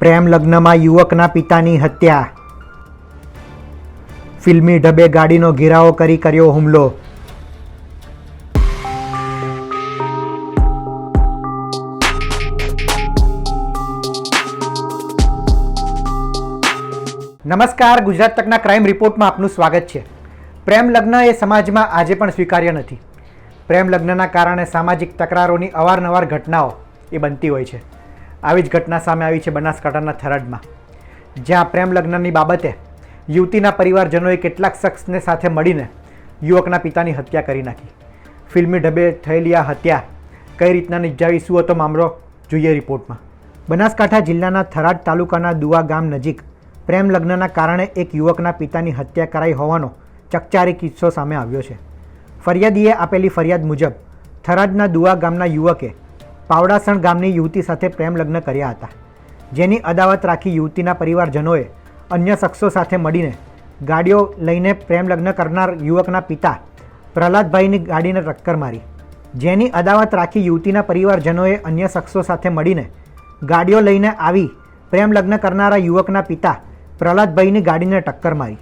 પ્રેમ લગ્નમાં યુવકના પિતાની હત્યા. ફિલ્મી ઢબે ગાડીનો ઘેરાવો કરી કર્યો હુમલો. નમસ્કાર, ગુજરાત તકના ક્રાઇમ રિપોર્ટમાં આપનું સ્વાગત છે. પ્રેમ લગ્ન એ સમાજમાં આજે પણ સ્વીકાર્ય નથી. પ્રેમ લગ્નના કારણે સામાજિક તકરારોની અવારનવાર ઘટનાઓ એ બનતી હોય છે. આવી જ ઘટના સામે આવી છે બનાસકાંઠાના થરાદમાં. જ્યાં પ્રેમ લગ્નની બાબતે યુવતીના પરિવારજનોએ કેટલાક શખ્સને સાથે મળીને યુવકના પિતાની હત્યા કરી નાખી. ફિલ્મી ઢબે થયેલી આ હત્યા કઈ રીતના નિપજાવી, શું હતો મામલો, જોઈએ રિપોર્ટમાં. બનાસકાંઠા જિલ્લાના થરાદ તાલુકાના દુવા ગામ નજીક પ્રેમ લગ્નના કારણે એક યુવકના પિતાની હત્યા કરાઈ હોવાનો ચકચારી કિસ્સો સામે આવ્યો છે. ફરિયાદીએ આપેલી ફરિયાદ મુજબ થરાદના દુવા ગામના યુવકે પાવડાસણ ગામની યુવતી સાથે પ્રેમ લગ્ન કર્યા હતા. જેની અદાવત રાખી યુવતીના પરિવારજનોએ અન્ય શખ્સો સાથે મળીને ગાડીઓ લઈને પ્રેમ લગ્ન કરનાર યુવકના પિતા પ્રહલાદભાઈની ગાડીને ટક્કર મારી. જેની અદાવત રાખી યુવતીના પરિવારજનોએ અન્ય શખ્સો સાથે મળીને ગાડીઓ લઈને આવી પ્રેમ લગ્ન કરનારા યુવકના પિતા પ્રહલાદભાઈની ગાડીને ટક્કર મારી.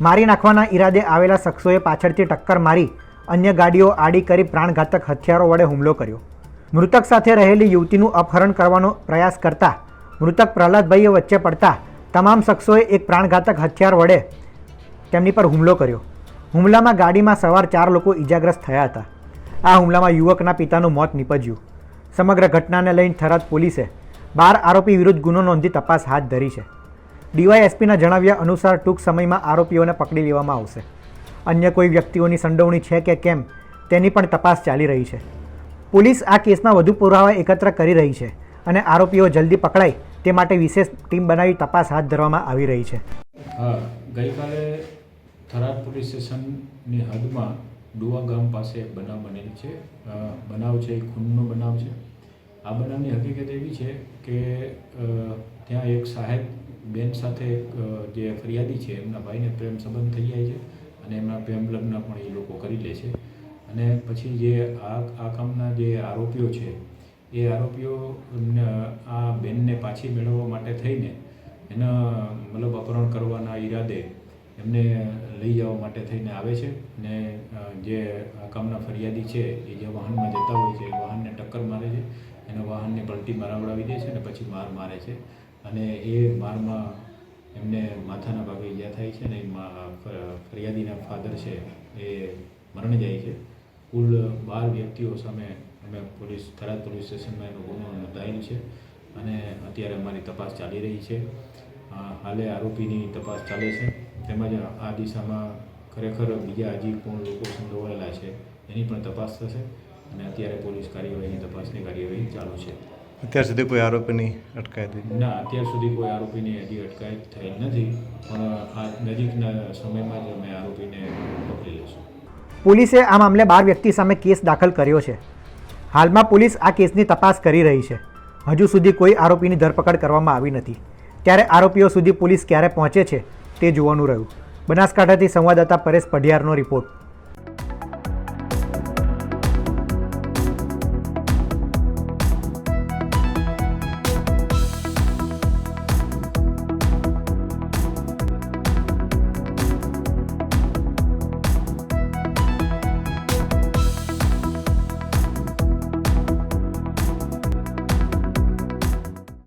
મારી નાખવાના ઈરાદે આવેલા શખ્સોએ પાછળથી ટક્કર મારી અન્ય ગાડીઓ આડી કરી પ્રાણઘાતક હથિયારો વડે હુમલો કર્યો. મૃતક સાથે રહેલી યુવતીનું અપહરણ કરવાનો પ્રયાસ કરતા, મૃતક પ્રહલાદભાઈએ વચ્ચે પડતા તમામ શખ્સોએ એક પ્રાણઘાતક હથિયાર વડે તેમની પર હુમલો કર્યો. હુમલામાં ગાડીમાં સવાર ચાર લોકો ઈજાગ્રસ્ત થયા હતા. આ હુમલામાં યુવકના પિતાનું મોત નીપજ્યું. સમગ્ર ઘટનાને લઈને થરાદ પોલીસે બાર આરોપી વિરુદ્ધ ગુનો નોંધી તપાસ હાથ ધરી છે. ડીવાયએસપીના જણાવ્યા અનુસાર ટૂંક સમયમાં આરોપીઓને પકડી લેવામાં આવશે. અન્ય કોઈ વ્યક્તિઓની સંડોવણી છે કે કેમ, તેની પણ તપાસ ચાલી રહી છે. પોલીસ આ કેસમાં વધુ પુરાવા એકત્ર કરી રહી છે અને આરોપીઓ જલ્દી પકડાય તે માટે વિશેષ ટીમ બનાવી તપાસ હાથ ધરવામાં આવી રહી છે. ગઈકાલે થરાદ પોલીસ સ્ટેશનની હદમાં ડુવા ગામ પાસે બનાવ બનેલ છે. બનાવ છે એ ખૂનનો બનાવ છે. આ બનાવની હકીકત એવી છે કે ત્યાં એક સાહેબ બેન સાથે જે ફરિયાદી છે, એમના ભાઈને પ્રેમ સંબંધ થઈ જાય છે અને એમના પ્રેમ લગ્ન પણ એ લોકો કરી લે છે. અને પછી જે આ આ કામના જે આરોપીઓ છે, એ આરોપીઓ આ બેનને પાછી મેળવવા માટે થઈને એના મતલબ અપહરણ કરવાના ઈરાદે એમને લઈ જવા માટે થઈને આવે છે ને જે આ કામના ફરિયાદી છે, એ જે વાહનમાં જતા હોય છે, એ વાહનને ટક્કર મારે છે, એના વાહનને પલટી મારાવડાવી દે છે અને પછી માર મારે છે. અને એ મારમાં એમને માથાના ભાગે ઈજા થાય છે ને ફરિયાદીના ફાધર છે, એ મરણ જાય છે. કુલ બાર વ્યક્તિઓ સામે અમે પોલીસ થરાદ પોલીસ સ્ટેશનમાં એનો ગુનો નોંધાયેલ છે અને અત્યારે અમારી તપાસ ચાલી રહી છે. હાલે આરોપીની તપાસ ચાલે છે. તેમજ આ દિશામાં ખરેખર બીજા હજી કોણ લોકો સંડોવાયેલા છે. એની પણ તપાસ થશે અને અત્યારે પોલીસ કાર્યવાહીની તપાસની કાર્યવાહી ચાલુ છે. અત્યાર સુધી કોઈ આરોપીની અટકાયત ના અત્યાર સુધી કોઈ આરોપીની હજી અટકાયત થઈ નથી. પણ આ નજીકના સમયમાં જ અમે આરોપીને પકડી લઈશું. પોલીસે આ મામલે બાર વ્યક્તિ સામે કેસ દાખલ કર્યો છે. હાલમાં પોલીસ આ કેસની તપાસ કરી રહી છે. હજુ સુધી કોઈ આરોપીની ધરપકડ કરવામાં આવી નથી. ત્યારે આરોપીઓ સુધી પોલીસ ક્યારે પહોંચે છે તે જોવાનું રહ્યું. બનાસકાંઠાથી સંવાદદાતા પરેશ પઢિયારનો રિપોર્ટ.